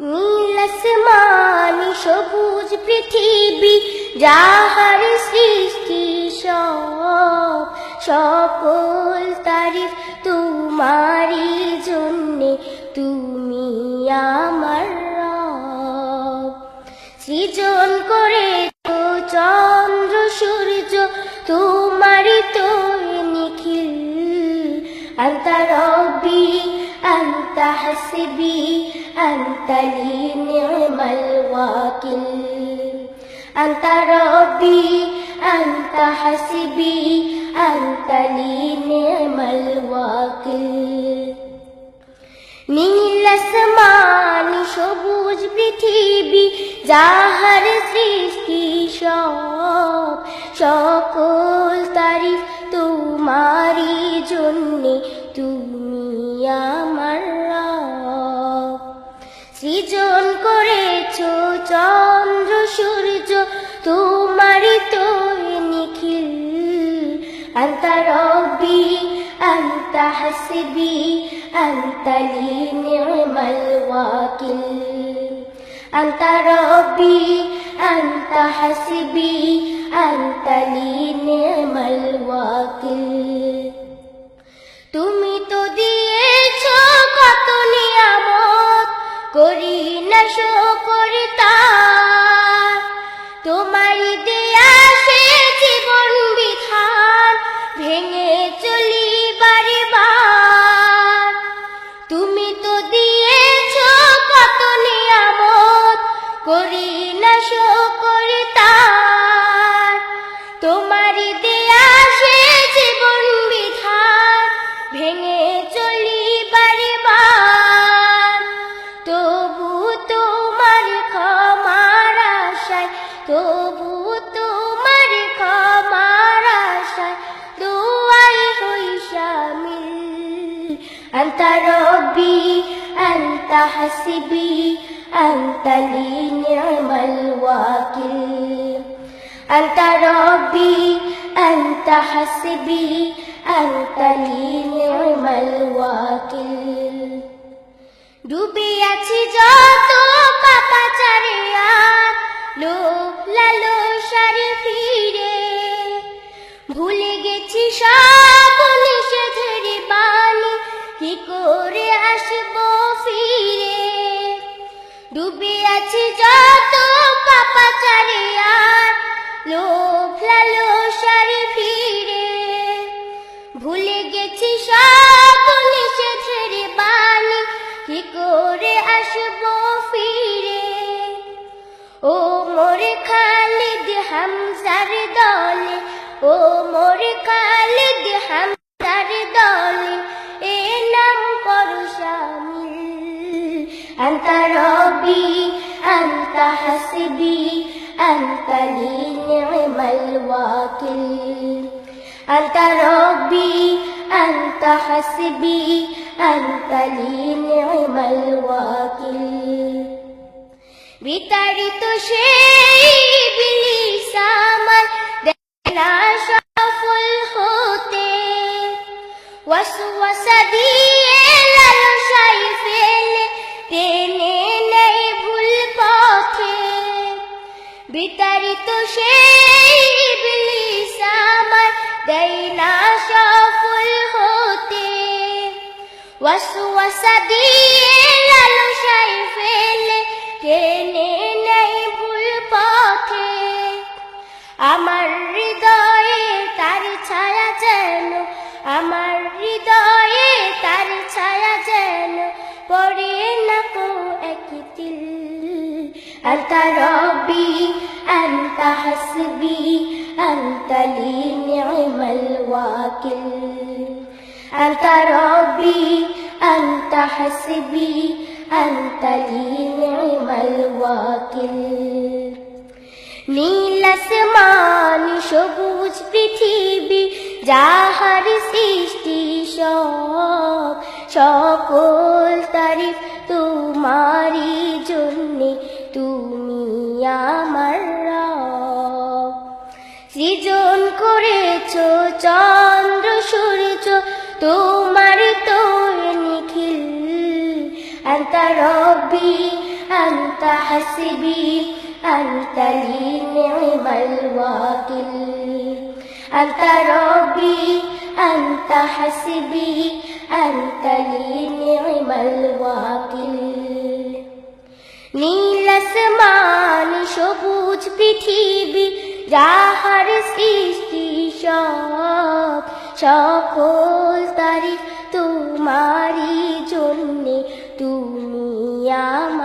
নীল আসমানি সবুজ পৃথিবী, যাহার সৃষ্টি সব, সকল তারিফ তোমারই জন্যে, তুমি আমার সৃজন করে চন্দ্র, সূর্য, তোমারই তো নিখিল, আর তার অন্তরবি أنت حسبي أنت لي نعم الوكيل أنت ربي أنت حسبي أنت لي نعم الوكيل নীল আসমানি সবুজ পৃথিবী যাহার সৃষ্টি সব সকল তারিফ তোমারই জন্যে তুমি আমার রব সৃজন করেছ চন্দ্র সূর্য, তোমারই তো নিখিল। আন্তা রব্বি আন্তা হাসবি আন্তা লি আন্তা আন্তা হাসবি আন্তা ওয়াকিল। أنت ربي أنت حسبي أنت لي نعم الوكيل أنت ربي أنت حسبي أنت لي نعم الوكيل ডুবে আছি যত পাপাচারে ও মোর খালিদ হামদার দলে, এ নাম করো শামিল। আন্তা রবি, আন্তা হাসবি, আন্তা লি নিমাল ওয়াকিল। আন্তা রবি, আন্তা হাসবি, আন্তা লি ওয়াকিল। বিতাড়িত সেই বিলিস আমার দেনা সফল হতে, ওয়াসওয়াসা দিয়ে লালসাই ফেলে টেনে নেই ভুল পথে। বিতাড়িত সেই বিলিস আমার দেয় না সফল হতে। ওয়াসওয়াসা দিয়ে লালসাই ফেলে টেনে নেই ভুল পথে। আমার ছায়া যেন, আমার হৃদয়ে তার ছায়া যেন পড়ে না কো একই তিল। আন্তা রবি আন্তা হাসবি আন্তা লি ওয়াকিল। আন্তা রবি আন্তা হাসবি ওয়াকিল। নীলসমান সবুজ পৃথিবী, যাহার সৃষ্টি সব, সকল তারিফ তোমারি জন্যে তুমি আমার সৃজন করেছ চন্দ্র, সূর্য, তোমার তো নিখিল। আন্তা রবি আন্তা হাসিবি أنت لي نعم الوكيل أنت ربي أنت حسبي أنت لي نعم الوكيل নীল আসমান সবুজ পৃথিবী যাহার সৃষ্টি সব সকল তারিফ তোমারই জন্যে তুমি আমার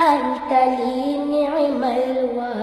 أنت لي نعم الوالد